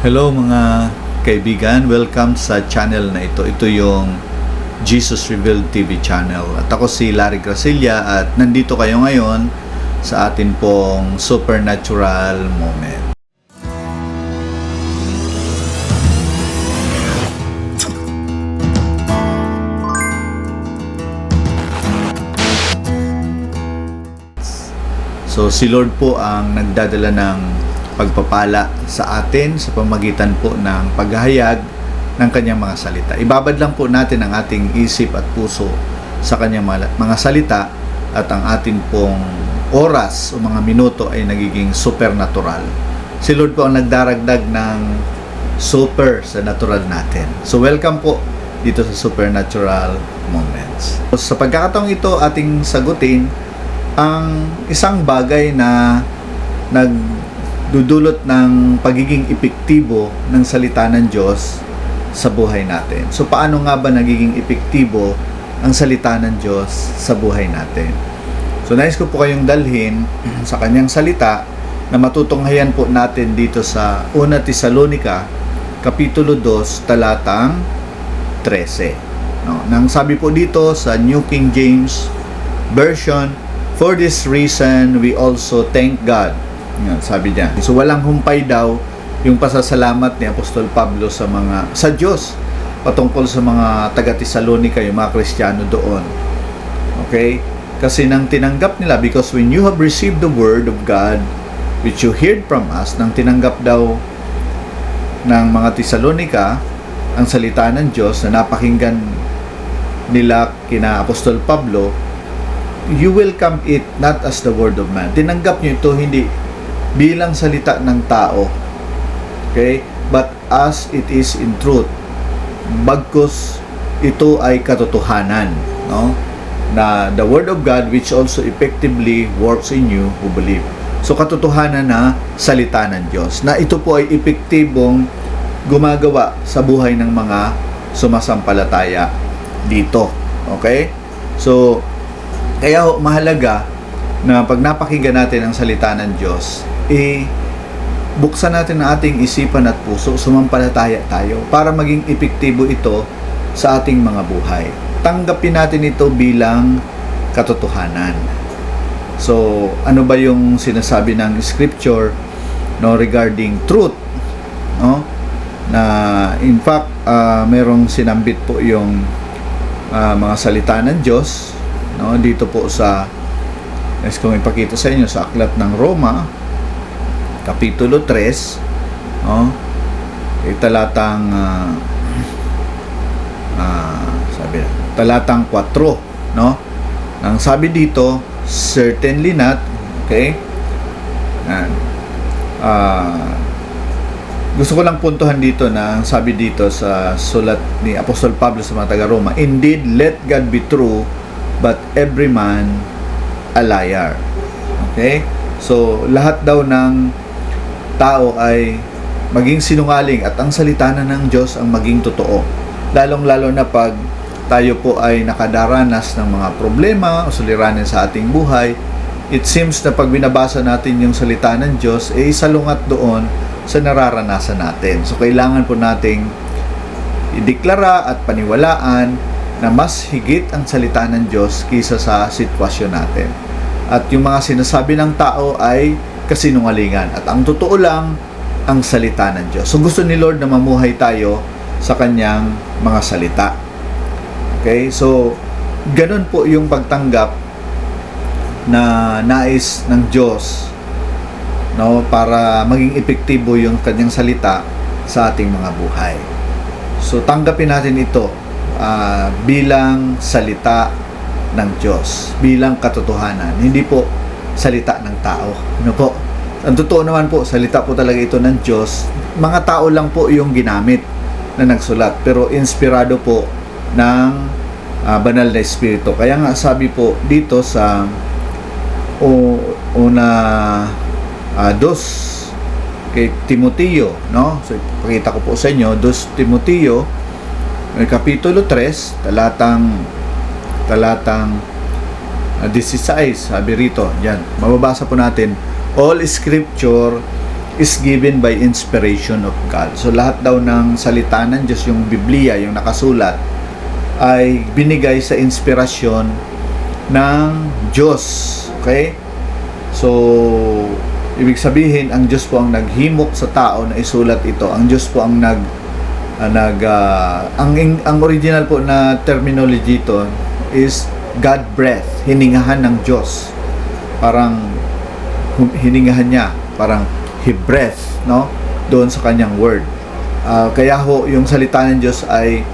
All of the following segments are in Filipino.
Hello mga kaibigan, welcome sa channel na ito. Ito yung Jesus Revealed TV channel. At ako si Larry Gracilla at nandito kayo ngayon sa atin pong supernatural moment. So si Lord po ang nagdadala ng pagpapala sa atin sa pamagitan po ng paghahayag ng kanyang mga salita. Ibabad lang po natin ang ating isip at puso sa kanyang mga salita at ang atin pong oras o mga minuto ay nagiging supernatural. Si Lord po ang nagdaragdag ng super sa natural natin. So welcome po dito sa Supernatural Moments. Sa pagkakataong ito ating sagutin ang isang bagay na nagdudulot ng pagiging epektibo ng salita ng Diyos sa buhay natin. So paano nga ba nagiging epektibo ang salita ng Diyos sa buhay natin? So nais ko po kayong dalhin sa kanyang salita na matutunghayan po natin dito sa 1 Tesalonica Kapitulo 2 talatang 13. No, nang sabi po dito sa New King James Version, For this reason, we also thank God. Yan, sabi niya. So walang humpay daw yung pasasalamat ni Apostol Pablo sa mga sa Diyos patungkol sa mga taga Tesalonica, yung mga Kristiyano doon. Okay? Kasi nang tinanggap nila because when you have received the word of God which you heard from us, nang tinanggap daw ng mga Tesalonika ang salita ng Diyos na napakinggan nila kina Apostol Pablo, you welcome it not as the word of man. Tinanggap nyo ito hindi bilang salita ng tao. Okay? But as it is in truth. Bagkus ito ay katotohanan, no? Na the word of God which also effectively works in you who believe. So katotohanan na salita ng Diyos na ito po ay epektibong gumagawa sa buhay ng mga sumasampalataya dito. Okay? So kaya mahalaga na pag napakinggan natin ang salita ng Diyos, eh, buksan natin ang ating isipan at puso, sumampalataya tayo para maging epektibo ito sa ating mga buhay. Tanggapin natin ito bilang katotohanan. So, ano ba yung sinasabi ng scripture no regarding truth, no? Na in fact, ah, merong sinambit po yung ah, mga salita ng Diyos no dito po sa Nais kong ipakita sa inyo sa aklat ng Roma kapitulo 3 no eh, talatang ah, ah, sabi talatang 4 no ang sabi dito certainly not okay Yan. Ah, gusto ko lang puntuhan dito na ang sabi dito sa sulat ni Apostol Pablo sa mga taga Roma indeed let God be true but every man a liar. Okay? So, lahat daw ng tao ay maging sinungaling at ang salita na ng Diyos ang maging totoo. Lalong-lalo na pag tayo po ay nakadaranas ng mga problema o suliranin sa ating buhay, it seems na pag binabasa natin yung salita ng Diyos, eh salungat doon sa nararanasan natin. So, kailangan po nating ideklara at paniwalaan na mas higit ang salita ng Diyos kaysa sa sitwasyon natin. At yung mga sinasabi ng tao ay kasinungalingan. At ang totoo lang, ang salita ng Diyos. So gusto ni Lord na mamuhay tayo sa kanyang mga salita. Okay? So, ganun po yung pagtanggap na nais ng Diyos no para maging epektibo yung kanyang salita sa ating mga buhay. So tanggapin natin ito ah, bilang salita ng Diyos, bilang katotohanan, hindi po salita ng tao. Ano po? Ang totoo naman po, salita po talaga ito ng Diyos. Mga tao lang po yung ginamit na nagsulat, pero inspirado po ng ah, banal na espiritu. Kaya nga sabi po dito sa o, una ah, dos kay Timoteo, no? So ipakita ko po sa inyo, dos Timoteo may kapitulo 3, talatang talatang uh, 16, sabi rito, yan, mababasa po natin, all scripture is given by inspiration of God. So lahat daw ng salita ng Diyos, yung Biblia, yung nakasulat, ay binigay sa inspirasyon ng Diyos. Okay? So, ibig sabihin, ang Diyos po ang naghimok sa tao na isulat ito. Ang Diyos po ang nag ah, nag ah, ang ang original po na terminology ito is God breath, hiningahan ng Diyos. Parang hiningahan niya, parang he breath, no? Doon sa kanyang word. Ah, kaya ho, yung salita ng Diyos ay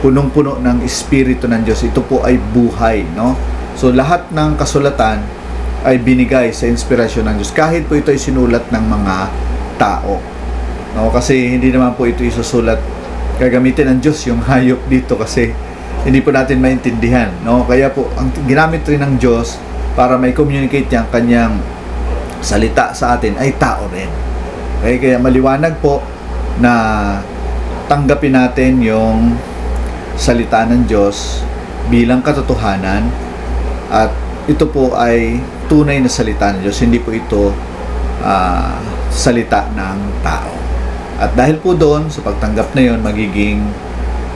punong-puno ng espiritu ng Diyos. Ito po ay buhay, no? So lahat ng kasulatan ay binigay sa inspirasyon ng Diyos kahit po ito ay sinulat ng mga tao. No, kasi hindi naman po ito isusulat gagamitin ng Diyos yung hayop dito kasi hindi po natin maintindihan, no? Kaya po ang ginamit rin ng Diyos para may communicate ang kanyang salita sa atin ay tao rin. Okay, kaya maliwanag po na tanggapin natin yung salita ng Diyos bilang katotohanan at ito po ay tunay na salita ng Diyos, hindi po ito ah, salita ng tao. At dahil po doon, sa pagtanggap na yon magiging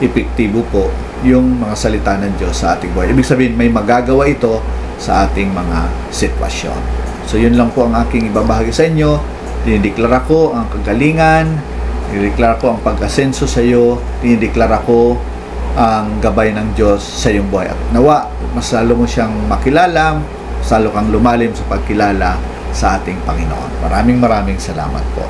epektibo po yung mga salita ng Diyos sa ating buhay. Ibig sabihin, may magagawa ito sa ating mga sitwasyon. So, yun lang po ang aking ibabahagi sa inyo. Dinideklara ko ang kagalingan, dinideklara ko ang pag-asenso sa iyo, dinideklara ko ang gabay ng Diyos sa iyong buhay. At nawa, mas lalo mo siyang makilala, mas lalo kang lumalim sa pagkilala sa ating Panginoon. Maraming maraming salamat po.